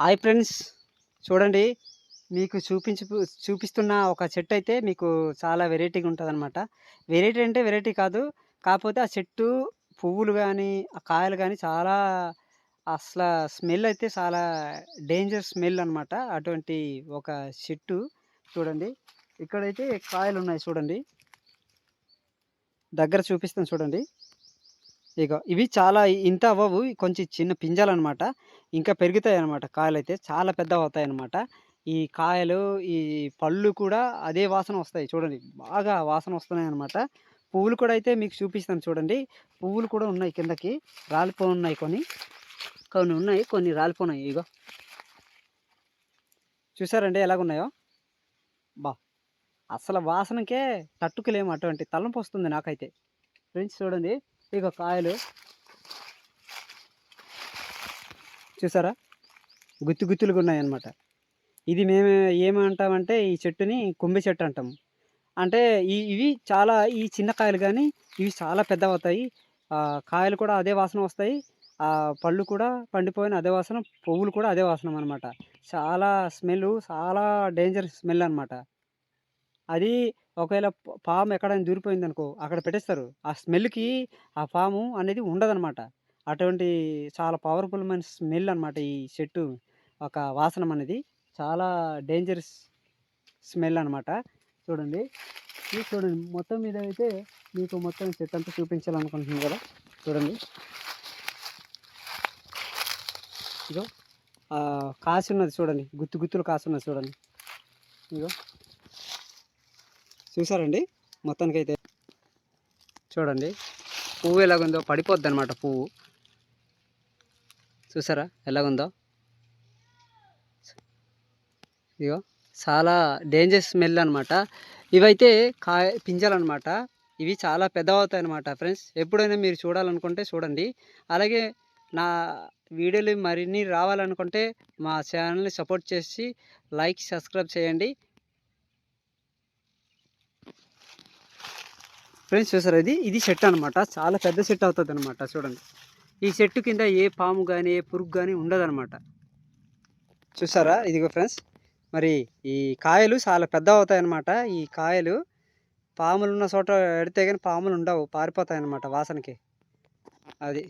Hi friends. చూడండి మీకు చూపించు చూపిస్తున్న ఒక చెట్టు అయితే మీకు చాలా వెరైటీగా ఉంటుంది అనమాట వెరైటీ అంటే వెరైటీ కాదు కాకపోతే ఆ చెట్టు పువ్వులు కానీ ఆ కాయలు కానీ చాలా అసలు స్మెల్ అయితే చాలా డేంజర్ స్మెల్ అనమాట అటువంటి ఒక చెట్టు చూడండి. ఇక్కడైతే కాయలు ఉన్నాయి చూడండి. దగ్గర చూపిస్తాను చూడండి. ఇక ఇవి చాలా ఇంత అవ్వవు. కొంచెం చిన్న పింజాలు అనమాట ఇంకా పెరుగుతాయి అనమాట కాయలు అయితే చాలా పెద్ద అవుతాయి అనమాట ఈ కాయలు ఈ పళ్ళు కూడా అదే వాసన వస్తాయి చూడండి. బాగా వాసన వస్తున్నాయి అనమాట పువ్వులు కూడా అయితే మీకు చూపిస్తాను చూడండి. పువ్వులు కూడా ఉన్నాయి కిందకి. రాలిపో ఉన్నాయి కొన్ని. కొన్ని ఉన్నాయి కొన్ని రాలిపోయినాయి. ఇగో. చూసారండి ఎలాగున్నాయో? బా. అసలు వాసనకే తట్టుకులేము అటువంటి తలంపు వస్తుంది నాకైతే. ఫ్రెండ్స్ చూడండి. ఇక కాయలు. చూసారా? గుత్తు గుత్తులుగా ఉన్నాయన్నమాట. ఇది మేము ఏమంటామంటే ఈ చెట్టుని కుంభి చెట్టు అంటాము. అంటే ఈ ఇవి చాలా ఈ చిన్న కాయలు కానీ ఇవి చాలా పెద్ద అవుతాయి. కాయలు కూడా అదే వాసన వస్తాయి. ఆ పళ్ళు కూడా పండిపోయిన అదే వాసన పువ్వులు కూడా అదే వాసన అనమాట చాలా స్మెల్ చాలా డేంజర్ స్మెల్ అనమాట అది ఒకవేళ ప- పాము ఎక్కడైనా దూరిపోయింది అనుకో అక్కడ పెట్టేస్తారు. ఆ స్మెల్కి ఆ పాము అనేది ఉండదనమాట అటువంటి చాలా పవర్ఫుల్ మైన స్మెల్ అనమాట ఈ చెట్టు ఒక వాసనం అనేది. చాలా డేంజరస్ స్మెల్ అనమాట చూడండి. ఇది చూడండి మొత్తం మీద అయితే మీకు మొత్తం చెట్టు అంతా చూపించాలనుకుంటున్నాను కదా. చూడండి. ఇగో కాసి ఉన్నది చూడండి. గుత్తు గుత్తులు కాసి ఉన్నది చూడండి. ఇగో. చూసారండి? మొత్తానికైతే చూడండి. పువ్వు ఎలాగుందో పడిపోద్ది అనమాట పువ్వు. చూసారా? ఎలాగుందో? ఇగో చాలా డేంజర్ స్మెల్ అనమాట ఇవైతే కాయ పింజలన్నమాట. ఇవి చాలా పెద్ద అవుతాయి అనమాట ఫ్రెండ్స్. ఎప్పుడైనా మీరు చూడాలనుకుంటే చూడండి. అలాగే నా వీడియోలు మరిన్ని రావాలనుకుంటే మా ఛానల్ని సపోర్ట్ చేసి లైక్ సబ్స్క్రైబ్ చేయండి. ఫ్రెండ్స్ చూసారు అది ఇది చెట్టు అనమాట చాలా పెద్ద చెట్టు అవుతుంది అనమాట చూడండి. ఈ చెట్టు కింద ఏ పాము కానీ ఏ పురుగు కానీ ఉండదనమాట చూసారా? ఇదిగో ఫ్రెండ్స్. మరి ఈ కాయలు చాలా పెద్ద అవుతాయన్నమాట. ఈ కాయలు పాములు ఉన్న చోట ఎడితే కానీ పాములు ఉండవు పారిపోతాయి వాసనకి. అది.